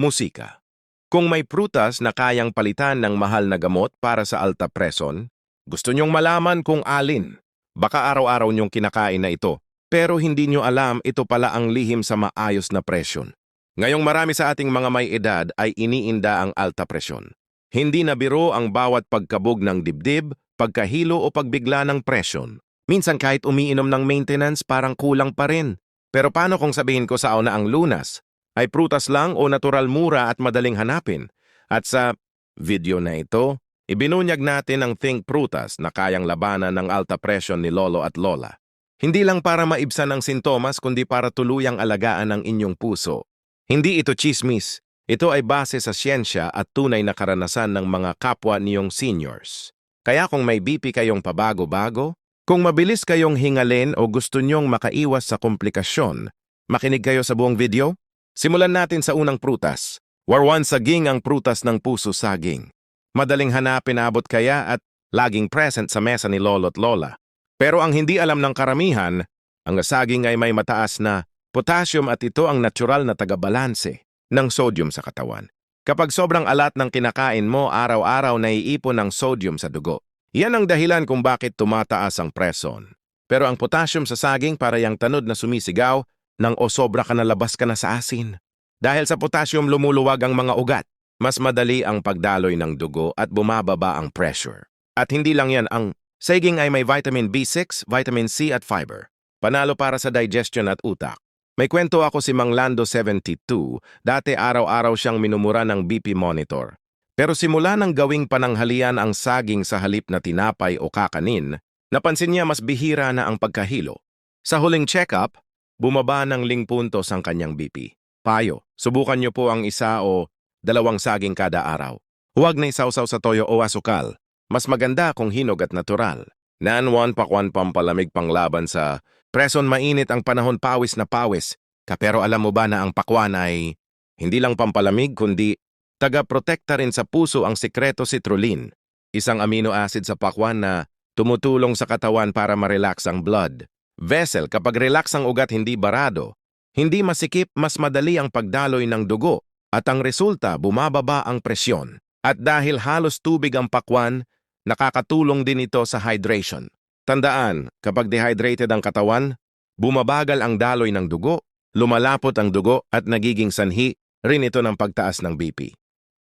musika. Kung may prutas na kayang palitan ng mahal na gamot para sa alta preson, gusto nyong malaman kung alin. Baka araw-araw nyong kinakain na ito, pero hindi nyo alam ito pala ang lihim sa maayos na presyon. Ngayong marami sa ating mga may edad ay iniinda ang alta presyon. Hindi na biro ang bawat pagkabog ng dibdib, pagkahilo o pagbigla ng presyon. Minsan kahit umiinom ng maintenance parang kulang pa rin. Pero paano kung sabihin ko sa na ang lunas? Ay prutas lang o natural mura at madaling hanapin? At sa video na ito, ibinunyag natin ang Think Prutas na kayang labanan ng alta presyon ni Lolo at Lola. Hindi lang para maibsan ang sintomas kundi para tuluyang alagaan ang inyong puso. Hindi ito chismis. Ito ay base sa siyensya at tunay na karanasan ng mga kapwa niyong seniors. Kaya kung may BP kayong pabago-bago, kung mabilis kayong hingalin o gusto niyong makaiwas sa komplikasyon, makinig kayo sa buong video. Simulan natin sa unang prutas. Warwan saging ang prutas ng puso saging. Madaling hanapin abot kaya at laging present sa mesa ni lolo't lola. Pero ang hindi alam ng karamihan, ang saging ay may mataas na potassium at ito ang natural na tagabalanse ng sodium sa katawan. Kapag sobrang alat ng kinakain mo, araw-araw naiipon ng sodium sa dugo. Yan ang dahilan kung bakit tumataas ang preson. Pero ang potassium sa saging para yung tanod na sumisigaw nang o sobra ka na labas ka na sa asin. Dahil sa potassium lumuluwag ang mga ugat, mas madali ang pagdaloy ng dugo at bumababa ang pressure. At hindi lang yan, ang saging ay may vitamin B6, vitamin C at fiber. Panalo para sa digestion at utak. May kwento ako si Mang Lando 72, dati araw-araw siyang minumura ng BP monitor. Pero simula nang gawing pananghalian ang saging sa halip na tinapay o kakanin, napansin niya mas bihira na ang pagkahilo. Sa huling check-up, bumaba ng ling puntos ang kanyang BP. Payo, subukan niyo po ang isa o dalawang saging kada araw. Huwag na isawsaw sa toyo o asukal. Mas maganda kung hinog at natural. Nanwan pakwan pampalamig panglaban sa preson mainit ang panahon pawis na pawis. Kapero alam mo ba na ang pakwan ay hindi lang pampalamig kundi Taga-protekta rin sa puso ang sikreto citrulline, isang amino acid sa pakwan na tumutulong sa katawan para ma-relax ang blood. Vessel, kapag relax ang ugat hindi barado, hindi masikip, mas madali ang pagdaloy ng dugo at ang resulta bumababa ang presyon. At dahil halos tubig ang pakwan, nakakatulong din ito sa hydration. Tandaan, kapag dehydrated ang katawan, bumabagal ang daloy ng dugo, lumalapot ang dugo at nagiging sanhi rin ito ng pagtaas ng BP.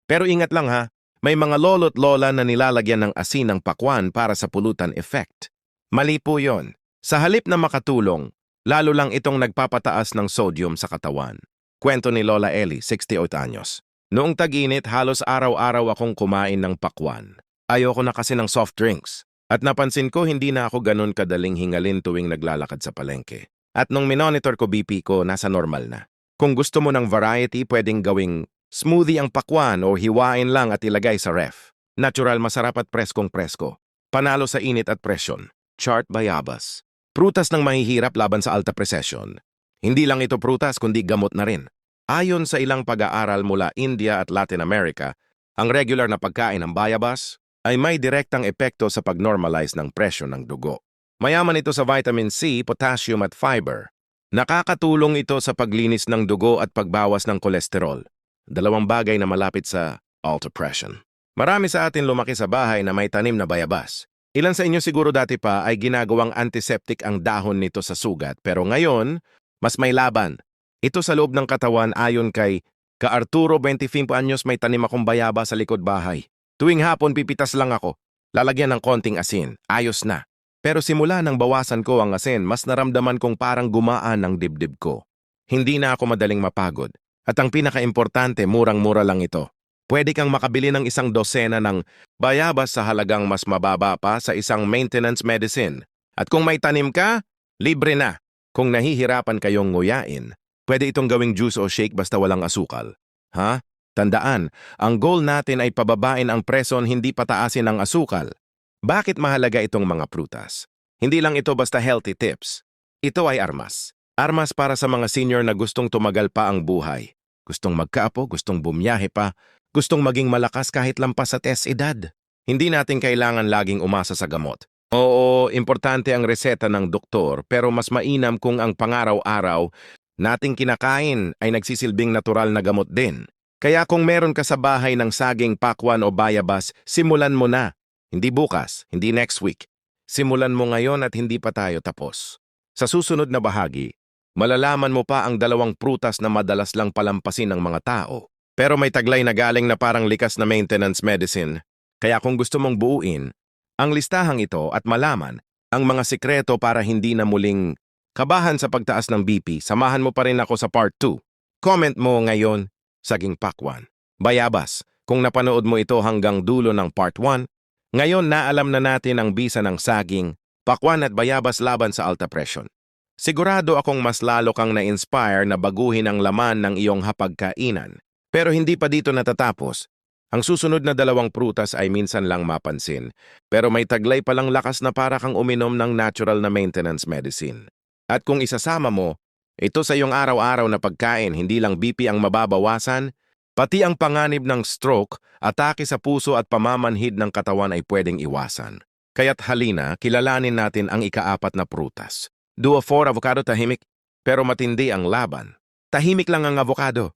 Pero ingat lang ha, may mga lolo't lola na nilalagyan ng asin ng pakwan para sa pulutan effect. Mali po yon. Sa halip na makatulong, lalo lang itong nagpapataas ng sodium sa katawan. Kwento ni Lola Ellie, 68 anyos. Noong tag-init, halos araw-araw akong kumain ng pakwan. Ayoko na kasi ng soft drinks. At napansin ko hindi na ako ganun kadaling hingalin tuwing naglalakad sa palengke. At nung minonitor ko BP ko, nasa normal na. Kung gusto mo ng variety, pwedeng gawing Smoothie ang pakwan o hiwain lang at ilagay sa ref. Natural masarap at preskong presko. Panalo sa init at presyon. Chart Bayabas. Prutas ng mahihirap laban sa alta presesyon. Hindi lang ito prutas kundi gamot na rin. Ayon sa ilang pag-aaral mula India at Latin America, ang regular na pagkain ng bayabas ay may direktang epekto sa pag-normalize ng presyon ng dugo. Mayaman ito sa vitamin C, potassium at fiber. Nakakatulong ito sa paglinis ng dugo at pagbawas ng kolesterol dalawang bagay na malapit sa altopression. Marami sa atin lumaki sa bahay na may tanim na bayabas. Ilan sa inyo siguro dati pa ay ginagawang antiseptic ang dahon nito sa sugat pero ngayon, mas may laban. Ito sa loob ng katawan ayon kay Ka Arturo 25 anyos may tanim akong bayaba sa likod bahay. Tuwing hapon pipitas lang ako. Lalagyan ng konting asin. Ayos na. Pero simula nang bawasan ko ang asin, mas naramdaman kong parang gumaan ang dibdib ko. Hindi na ako madaling mapagod. At ang pinakaimportante, murang-mura lang ito. Pwede kang makabili ng isang dosena ng bayabas sa halagang mas mababa pa sa isang maintenance medicine. At kung may tanim ka, libre na. Kung nahihirapan kayong nguyain, pwede itong gawing juice o shake basta walang asukal. Ha? Tandaan, ang goal natin ay pababain ang preson hindi pataasin ang asukal. Bakit mahalaga itong mga prutas? Hindi lang ito basta healthy tips. Ito ay armas. Armas para sa mga senior na gustong tumagal pa ang buhay. Gustong magkaapo, gustong bumiyahe pa, gustong maging malakas kahit lampas sa test edad. Hindi natin kailangan laging umasa sa gamot. Oo, importante ang reseta ng doktor pero mas mainam kung ang pangaraw-araw nating kinakain ay nagsisilbing natural na gamot din. Kaya kung meron ka sa bahay ng saging pakwan o bayabas, simulan mo na. Hindi bukas, hindi next week. Simulan mo ngayon at hindi pa tayo tapos. Sa susunod na bahagi, malalaman mo pa ang dalawang prutas na madalas lang palampasin ng mga tao. Pero may taglay na galing na parang likas na maintenance medicine. Kaya kung gusto mong buuin, ang listahang ito at malaman ang mga sikreto para hindi na muling kabahan sa pagtaas ng BP, samahan mo pa rin ako sa part 2. Comment mo ngayon, saging pakwan. Bayabas, kung napanood mo ito hanggang dulo ng part 1, ngayon naalam na natin ang bisa ng saging, pakwan at bayabas laban sa alta presyon. Sigurado akong mas lalo kang na-inspire na baguhin ang laman ng iyong hapagkainan. Pero hindi pa dito natatapos. Ang susunod na dalawang prutas ay minsan lang mapansin, pero may taglay palang lakas na para kang uminom ng natural na maintenance medicine. At kung isasama mo, ito sa iyong araw-araw na pagkain, hindi lang BP ang mababawasan, pati ang panganib ng stroke, atake sa puso at pamamanhid ng katawan ay pwedeng iwasan. Kaya't halina, kilalanin natin ang ikaapat na prutas. Duo 4 avocado tahimik, pero matindi ang laban. Tahimik lang ang avocado.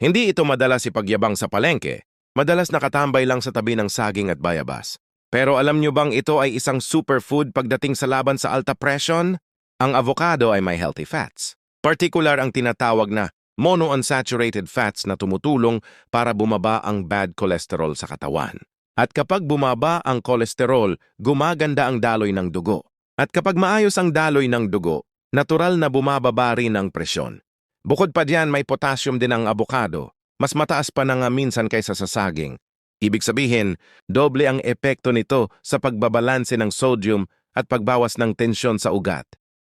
Hindi ito madalas ipagyabang sa palengke, madalas nakatambay lang sa tabi ng saging at bayabas. Pero alam nyo bang ito ay isang superfood pagdating sa laban sa alta presyon? Ang avocado ay may healthy fats. Partikular ang tinatawag na monounsaturated fats na tumutulong para bumaba ang bad cholesterol sa katawan. At kapag bumaba ang kolesterol, gumaganda ang daloy ng dugo. At kapag maayos ang daloy ng dugo, natural na bumababa rin ang presyon. Bukod pa diyan, may potassium din ang avocado. Mas mataas pa na nga minsan kaysa sa saging. Ibig sabihin, doble ang epekto nito sa pagbabalanse ng sodium at pagbawas ng tensyon sa ugat.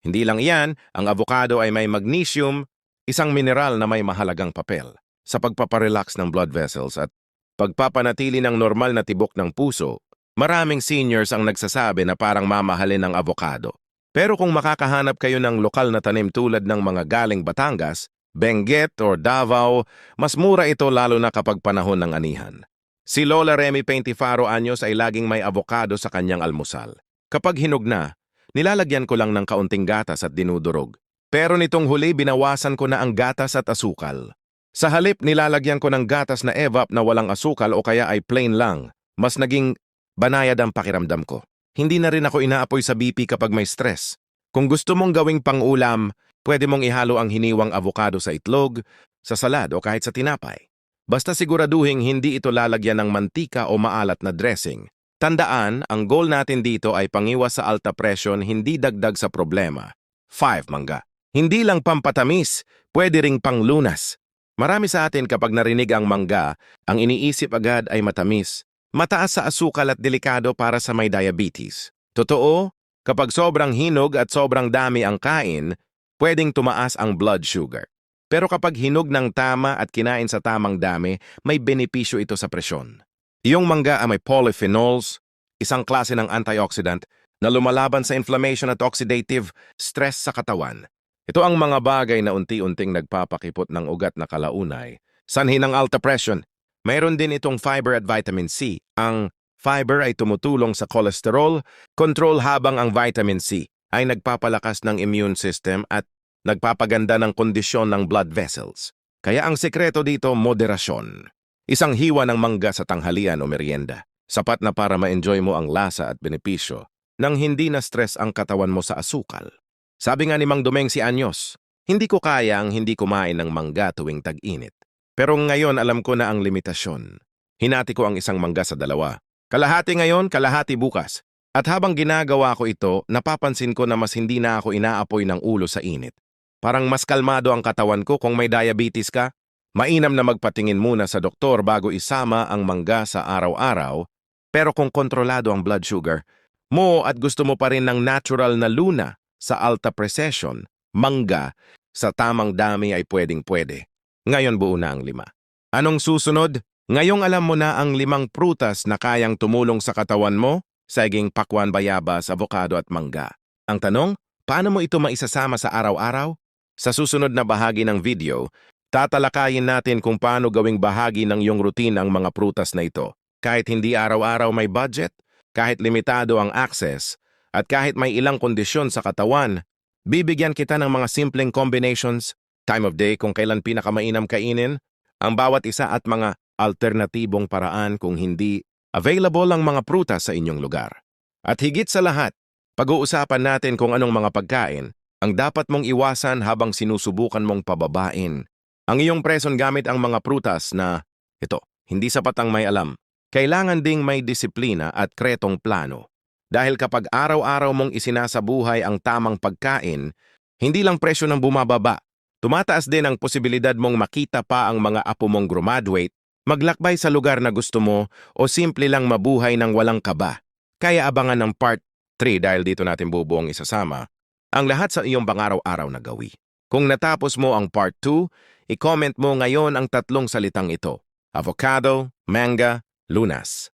Hindi lang iyan, ang avocado ay may magnesium, isang mineral na may mahalagang papel sa pagpaparelax ng blood vessels at pagpapanatili ng normal na tibok ng puso. Maraming seniors ang nagsasabi na parang mamahalin ng avocado. Pero kung makakahanap kayo ng lokal na tanim tulad ng mga galing Batangas, Benguet or Davao, mas mura ito lalo na kapag panahon ng anihan. Si Lola Remy Paintifaro Anyos ay laging may avocado sa kanyang almusal. Kapag hinog na, Nilalagyan ko lang ng kaunting gatas at dinudurog. Pero nitong huli binawasan ko na ang gatas at asukal. Sa halip nilalagyan ko ng gatas na evap na walang asukal o kaya ay plain lang. Mas naging banayad ang pakiramdam ko. Hindi na rin ako inaapoy sa BP kapag may stress. Kung gusto mong gawing pang-ulam, pwede mong ihalo ang hiniwang avocado sa itlog, sa salad o kahit sa tinapay. Basta siguraduhin hindi ito lalagyan ng mantika o maalat na dressing. Tandaan, ang goal natin dito ay pangiwas sa alta presyon, hindi dagdag sa problema. 5. Mangga. Hindi lang pampatamis, pwede ring panglunas. Marami sa atin kapag narinig ang mangga, ang iniisip agad ay matamis, mataas sa asukal at delikado para sa may diabetes. Totoo, kapag sobrang hinog at sobrang dami ang kain, pwedeng tumaas ang blood sugar. Pero kapag hinog ng tama at kinain sa tamang dami, may benepisyo ito sa presyon. Iyong mangga ay may polyphenols, isang klase ng antioxidant na lumalaban sa inflammation at oxidative stress sa katawan. Ito ang mga bagay na unti-unting nagpapakipot ng ugat na kalaunay. Sanhi ng alta pression. Mayroon din itong fiber at vitamin C. Ang fiber ay tumutulong sa cholesterol, control habang ang vitamin C ay nagpapalakas ng immune system at nagpapaganda ng kondisyon ng blood vessels. Kaya ang sekreto dito, moderasyon. Isang hiwa ng mangga sa tanghalian o merienda. Sapat na para ma-enjoy mo ang lasa at benepisyo nang hindi na stress ang katawan mo sa asukal. Sabi nga ni Mang Dumeng si Anyos, hindi ko kaya ang hindi kumain ng mangga tuwing tag-init. Pero ngayon alam ko na ang limitasyon. Hinati ko ang isang mangga sa dalawa. Kalahati ngayon, kalahati bukas. At habang ginagawa ko ito, napapansin ko na mas hindi na ako inaapoy ng ulo sa init. Parang mas kalmado ang katawan ko kung may diabetes ka, Mainam na magpatingin muna sa doktor bago isama ang mangga sa araw-araw, pero kung kontrolado ang blood sugar, mo at gusto mo pa rin ng natural na luna sa alta precession, mangga, sa tamang dami ay pwedeng-pwede. Ngayon buo na ang lima. Anong susunod? Ngayong alam mo na ang limang prutas na kayang tumulong sa katawan mo, saging pakwan bayabas, avocado at mangga. Ang tanong, paano mo ito maisasama sa araw-araw? Sa susunod na bahagi ng video, Tatalakayin natin kung paano gawing bahagi ng iyong routine ang mga prutas na ito. Kahit hindi araw-araw may budget, kahit limitado ang access, at kahit may ilang kondisyon sa katawan, bibigyan kita ng mga simpleng combinations, time of day kung kailan pinakamainam kainin, ang bawat isa at mga alternatibong paraan kung hindi available ang mga prutas sa inyong lugar. At higit sa lahat, pag-uusapan natin kung anong mga pagkain ang dapat mong iwasan habang sinusubukan mong pababain ang iyong preson gamit ang mga prutas na, ito, hindi sapat ang may alam. Kailangan ding may disiplina at kretong plano. Dahil kapag araw-araw mong isinasabuhay ang tamang pagkain, hindi lang presyo ng bumababa, tumataas din ang posibilidad mong makita pa ang mga apo mong graduate, maglakbay sa lugar na gusto mo o simple lang mabuhay ng walang kaba. Kaya abangan ng part 3 dahil dito natin bubuong isasama ang lahat sa iyong pangaraw-araw na gawi. Kung natapos mo ang part 2, i-comment mo ngayon ang tatlong salitang ito. Avocado, manga, lunas.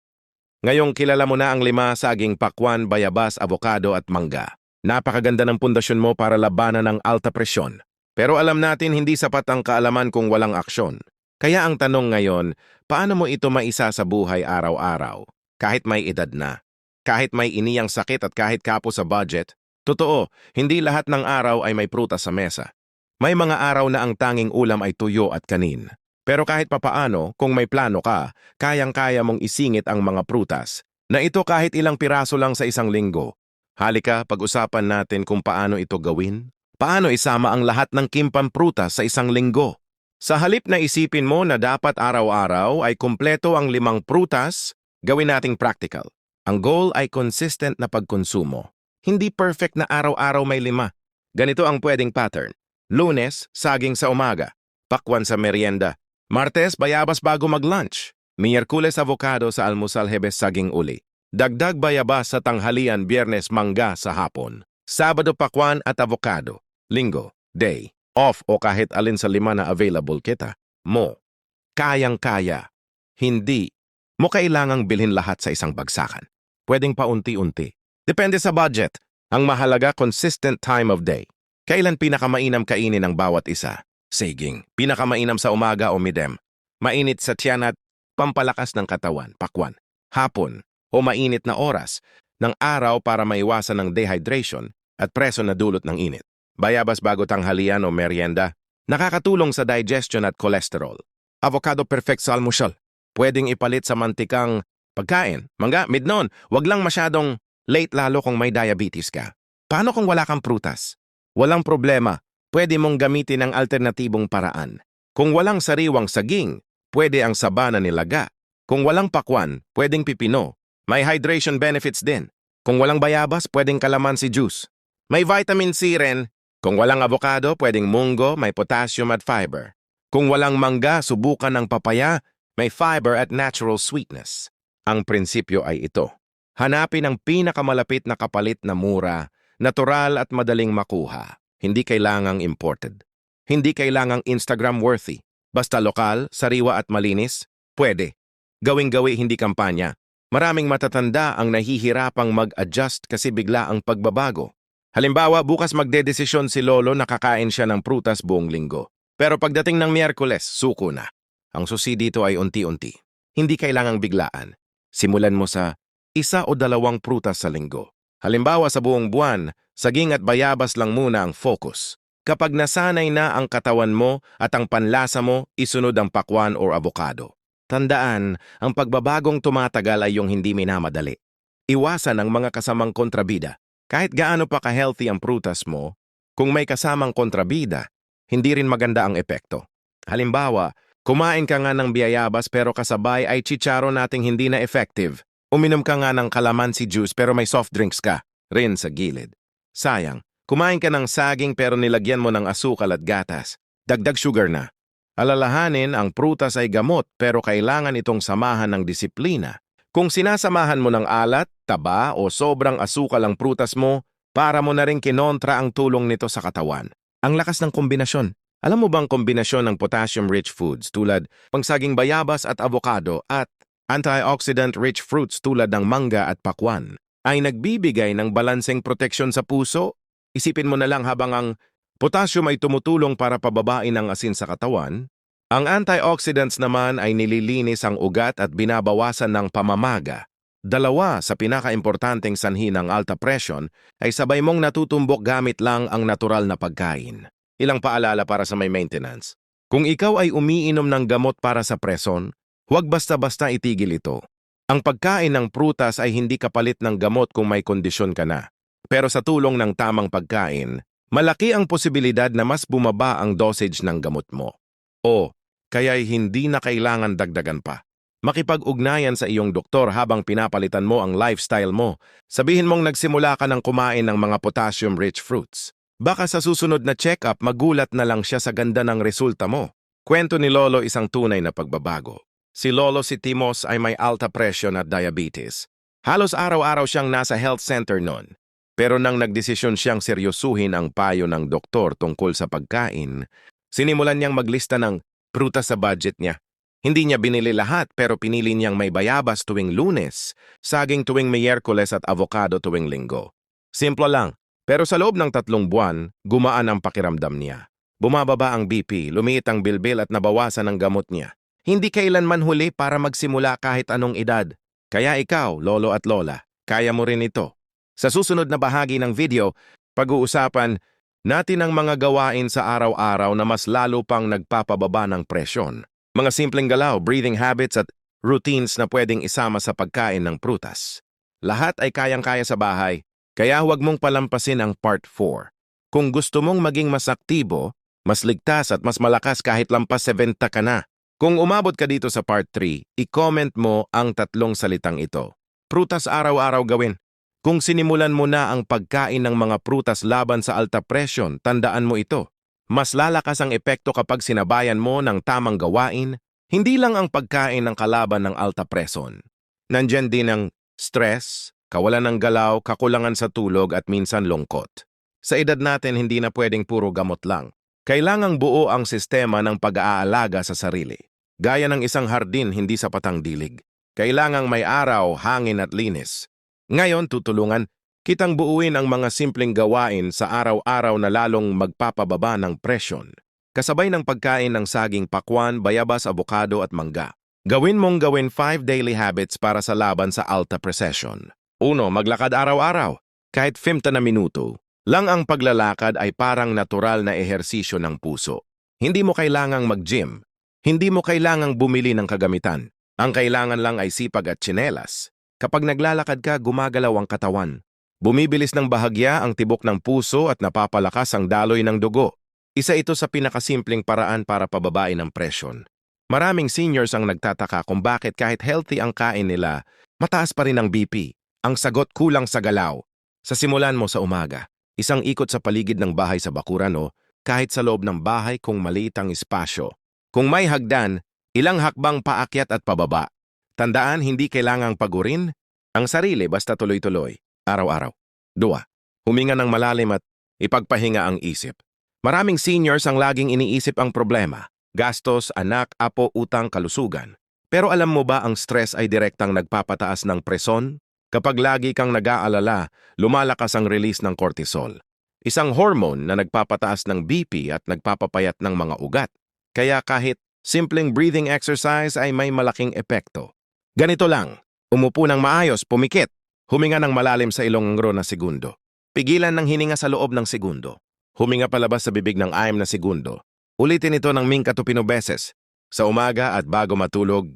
Ngayong kilala mo na ang lima saging pakwan, bayabas, avocado at mangga. Napakaganda ng pundasyon mo para labanan ng alta presyon. Pero alam natin hindi sapat ang kaalaman kung walang aksyon. Kaya ang tanong ngayon, paano mo ito maisa sa buhay araw-araw? Kahit may edad na. Kahit may iniyang sakit at kahit kapo sa budget, Totoo, hindi lahat ng araw ay may prutas sa mesa. May mga araw na ang tanging ulam ay tuyo at kanin. Pero kahit papaano, kung may plano ka, kayang-kaya mong isingit ang mga prutas, na ito kahit ilang piraso lang sa isang linggo. Halika, pag-usapan natin kung paano ito gawin. Paano isama ang lahat ng kimpang prutas sa isang linggo? Sa halip na isipin mo na dapat araw-araw ay kumpleto ang limang prutas, gawin nating practical. Ang goal ay consistent na pagkonsumo. Hindi perfect na araw-araw may lima. Ganito ang pwedeng pattern. Lunes, saging sa umaga. Pakwan sa merienda. Martes, bayabas bago mag-lunch. Miyerkules, avocado sa almusal hebes saging uli. Dagdag bayabas sa tanghalian, biyernes, mangga sa hapon. Sabado, pakwan at avocado. Linggo, day, off o kahit alin sa lima na available kita. Mo. Kayang-kaya. Hindi. Mo kailangang bilhin lahat sa isang bagsakan. Pwedeng paunti-unti. Depende sa budget. Ang mahalaga, consistent time of day. Kailan pinakamainam kainin ang bawat isa? Saging. Pinakamainam sa umaga o midem. Mainit sa tiyan at pampalakas ng katawan, pakwan. Hapon o mainit na oras ng araw para maiwasan ng dehydration at preso na dulot ng init. Bayabas bago tanghalian o merienda, nakakatulong sa digestion at cholesterol. Avocado perfect sa almusal. Pwedeng ipalit sa mantikang pagkain. Mangga, midnon, wag lang masyadong Late lalo kung may diabetes ka. Paano kung wala kang prutas? Walang problema, pwede mong gamitin ang alternatibong paraan. Kung walang sariwang saging, pwede ang sabana nilaga. Kung walang pakwan, pwedeng pipino. May hydration benefits din. Kung walang bayabas, pwedeng kalamansi juice. May vitamin C rin. Kung walang avocado, pwedeng munggo, may potassium at fiber. Kung walang mangga, subukan ng papaya, may fiber at natural sweetness. Ang prinsipyo ay ito. Hanapin ang pinakamalapit na kapalit na mura, natural at madaling makuha. Hindi kailangang imported. Hindi kailangang Instagram-worthy. Basta lokal, sariwa at malinis, pwede. Gawing-gawi hindi kampanya. Maraming matatanda ang nahihirapang mag-adjust kasi bigla ang pagbabago. Halimbawa, bukas magdedesisyon si Lolo na kakain siya ng prutas buong linggo. Pero pagdating ng Miyerkules, suko na. Ang susi dito ay unti-unti. Hindi kailangang biglaan. Simulan mo sa isa o dalawang prutas sa linggo. Halimbawa sa buong buwan, saging at bayabas lang muna ang focus. Kapag nasanay na ang katawan mo at ang panlasa mo, isunod ang pakwan o avocado. Tandaan, ang pagbabagong tumatagal ay yung hindi minamadali. Iwasan ang mga kasamang kontrabida. Kahit gaano pa ka-healthy ang prutas mo, kung may kasamang kontrabida, hindi rin maganda ang epekto. Halimbawa, kumain ka nga ng biyayabas pero kasabay ay chicharo nating hindi na effective. Uminom ka nga ng kalamansi juice pero may soft drinks ka, rin sa gilid. Sayang, kumain ka ng saging pero nilagyan mo ng asukal at gatas. Dagdag sugar na. Alalahanin, ang prutas ay gamot pero kailangan itong samahan ng disiplina. Kung sinasamahan mo ng alat, taba o sobrang asukal ang prutas mo, para mo na rin kinontra ang tulong nito sa katawan. Ang lakas ng kombinasyon. Alam mo bang kombinasyon ng potassium-rich foods tulad pangsaging bayabas at avocado at Antioxidant-rich fruits tulad ng mangga at pakwan ay nagbibigay ng balanseng proteksyon sa puso. Isipin mo na lang habang ang potassium ay tumutulong para pababain ang asin sa katawan, ang antioxidants naman ay nililinis ang ugat at binabawasan ng pamamaga. Dalawa sa pinakaimportanteng sanhi ng alta presyon ay sabay mong natutumbok gamit lang ang natural na pagkain. Ilang paalala para sa may maintenance. Kung ikaw ay umiinom ng gamot para sa preson, huwag basta-basta itigil ito. Ang pagkain ng prutas ay hindi kapalit ng gamot kung may kondisyon ka na. Pero sa tulong ng tamang pagkain, malaki ang posibilidad na mas bumaba ang dosage ng gamot mo. O, kaya'y hindi na kailangan dagdagan pa. Makipag-ugnayan sa iyong doktor habang pinapalitan mo ang lifestyle mo. Sabihin mong nagsimula ka ng kumain ng mga potassium-rich fruits. Baka sa susunod na check-up magulat na lang siya sa ganda ng resulta mo. Kwento ni Lolo isang tunay na pagbabago. Si Lolo si Timos ay may alta presyon at diabetes. Halos araw-araw siyang nasa health center noon. Pero nang nagdesisyon siyang seryosuhin ang payo ng doktor tungkol sa pagkain, sinimulan niyang maglista ng prutas sa budget niya. Hindi niya binili lahat pero pinili niyang may bayabas tuwing lunes, saging tuwing miyerkules at avocado tuwing linggo. Simple lang, pero sa loob ng tatlong buwan, gumaan ang pakiramdam niya. Bumababa ang BP, lumiit ang bilbil at nabawasan ang gamot niya. Hindi kailanman huli para magsimula kahit anong edad. Kaya ikaw, lolo at lola, kaya mo rin ito. Sa susunod na bahagi ng video, pag-uusapan natin ang mga gawain sa araw-araw na mas lalo pang nagpapababa ng presyon. Mga simpleng galaw, breathing habits at routines na pwedeng isama sa pagkain ng prutas. Lahat ay kayang-kaya sa bahay, kaya huwag mong palampasin ang part 4. Kung gusto mong maging mas aktibo, mas ligtas at mas malakas kahit lampas 70 ka na. Kung umabot ka dito sa part 3, i-comment mo ang tatlong salitang ito. Prutas araw-araw gawin. Kung sinimulan mo na ang pagkain ng mga prutas laban sa alta presyon, tandaan mo ito. Mas lalakas ang epekto kapag sinabayan mo ng tamang gawain, hindi lang ang pagkain ng kalaban ng alta preson. Nandyan din ang stress, kawalan ng galaw, kakulangan sa tulog at minsan lungkot. Sa edad natin, hindi na pwedeng puro gamot lang. Kailangang buo ang sistema ng pag-aalaga sa sarili. Gaya ng isang hardin, hindi sapat ang dilig. Kailangang may araw, hangin at linis. Ngayon, tutulungan kitang buuin ang mga simpleng gawain sa araw-araw na lalong magpapababa ng presyon. Kasabay ng pagkain ng saging pakwan, bayabas, abokado at mangga. Gawin mong gawin 5 daily habits para sa laban sa alta presesyon. Uno, maglakad araw-araw, kahit 50 na minuto. Lang ang paglalakad ay parang natural na ehersisyo ng puso. Hindi mo kailangang mag-gym. Hindi mo kailangang bumili ng kagamitan. Ang kailangan lang ay sipag at tsinelas. Kapag naglalakad ka, gumagalaw ang katawan. Bumibilis ng bahagya ang tibok ng puso at napapalakas ang daloy ng dugo. Isa ito sa pinakasimpleng paraan para pababain ang presyon. Maraming seniors ang nagtataka kung bakit kahit healthy ang kain nila, mataas pa rin ang BP. Ang sagot kulang sa galaw. Sa simulan mo sa umaga, isang ikot sa paligid ng bahay sa bakuran o kahit sa loob ng bahay kung maliit ang espasyo. Kung may hagdan, ilang hakbang paakyat at pababa. Tandaan, hindi kailangang pagurin ang sarili basta tuloy-tuloy araw-araw. Dua, huminga ng malalim at ipagpahinga ang isip. Maraming seniors ang laging iniisip ang problema, gastos, anak, apo, utang, kalusugan. Pero alam mo ba ang stress ay direktang nagpapataas ng preson? Kapag lagi kang nag-aalala, lumalakas ang release ng cortisol. Isang hormone na nagpapataas ng BP at nagpapapayat ng mga ugat. Kaya kahit simpleng breathing exercise ay may malaking epekto. Ganito lang, umupo ng maayos, pumikit, Huminga ng malalim sa ilong ngro na segundo. Pigilan ng hininga sa loob ng segundo. Huminga palabas sa bibig ng ayam na segundo. Ulitin ito ng mingkatupino beses. Sa umaga at bago matulog,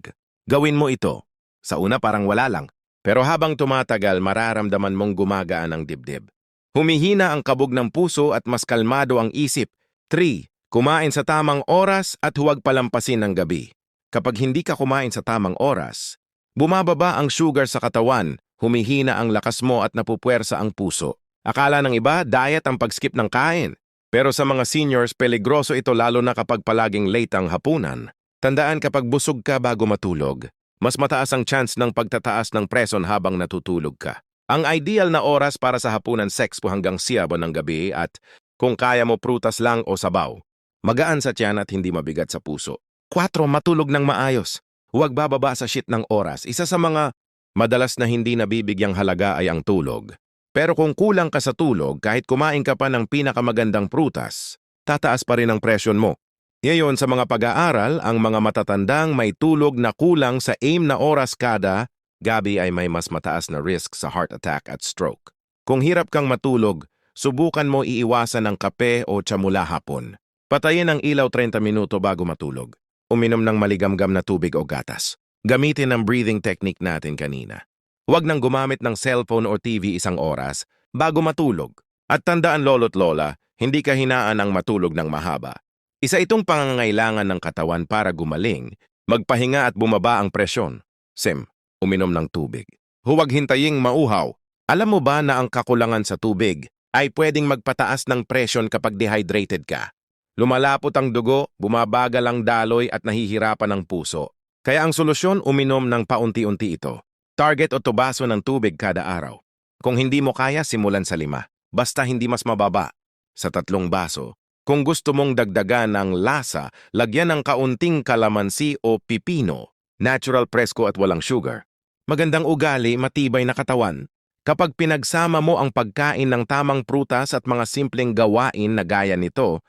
gawin mo ito. Sa una parang wala lang, pero habang tumatagal mararamdaman mong gumagaan ang dibdib. Humihina ang kabog ng puso at mas kalmado ang isip. 3. Kumain sa tamang oras at huwag palampasin ng gabi. Kapag hindi ka kumain sa tamang oras, bumababa ang sugar sa katawan humihina ang lakas mo at napupuwersa ang puso. Akala ng iba, diet ang pag-skip ng kain. Pero sa mga seniors, peligroso ito lalo na kapag palaging late ang hapunan. Tandaan kapag busog ka bago matulog, mas mataas ang chance ng pagtataas ng preson habang natutulog ka. Ang ideal na oras para sa hapunan sex po hanggang siyabo ng gabi at kung kaya mo prutas lang o sabaw. Magaan sa tiyan at hindi mabigat sa puso. 4. Matulog ng maayos. Huwag bababa sa shit ng oras. Isa sa mga Madalas na hindi nabibigyang halaga ay ang tulog. Pero kung kulang ka sa tulog, kahit kumain ka pa ng pinakamagandang prutas, tataas pa rin ang presyon mo. Ngayon sa mga pag-aaral, ang mga matatandang may tulog na kulang sa aim na oras kada, gabi ay may mas mataas na risk sa heart attack at stroke. Kung hirap kang matulog, subukan mo iiwasan ng kape o tsamula hapon. Patayin ang ilaw 30 minuto bago matulog. Uminom ng maligamgam na tubig o gatas. Gamitin ang breathing technique natin kanina. Huwag nang gumamit ng cellphone o TV isang oras bago matulog. At tandaan lolo't lola, hindi kahinaan ang matulog ng mahaba. Isa itong pangangailangan ng katawan para gumaling, magpahinga at bumaba ang presyon. Sim, uminom ng tubig. Huwag hintaying mauhaw. Alam mo ba na ang kakulangan sa tubig ay pwedeng magpataas ng presyon kapag dehydrated ka? Lumalapot ang dugo, bumabagal ang daloy at nahihirapan ang puso. Kaya ang solusyon uminom ng paunti-unti ito. Target o tubaso ng tubig kada araw. Kung hindi mo kaya, simulan sa lima. Basta hindi mas mababa. Sa tatlong baso. Kung gusto mong dagdagan ng lasa, lagyan ng kaunting kalamansi o pipino. Natural presko at walang sugar. Magandang ugali, matibay na katawan. Kapag pinagsama mo ang pagkain ng tamang prutas at mga simpleng gawain na gaya nito,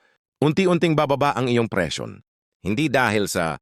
unti-unting bababa ang iyong presyon. Hindi dahil sa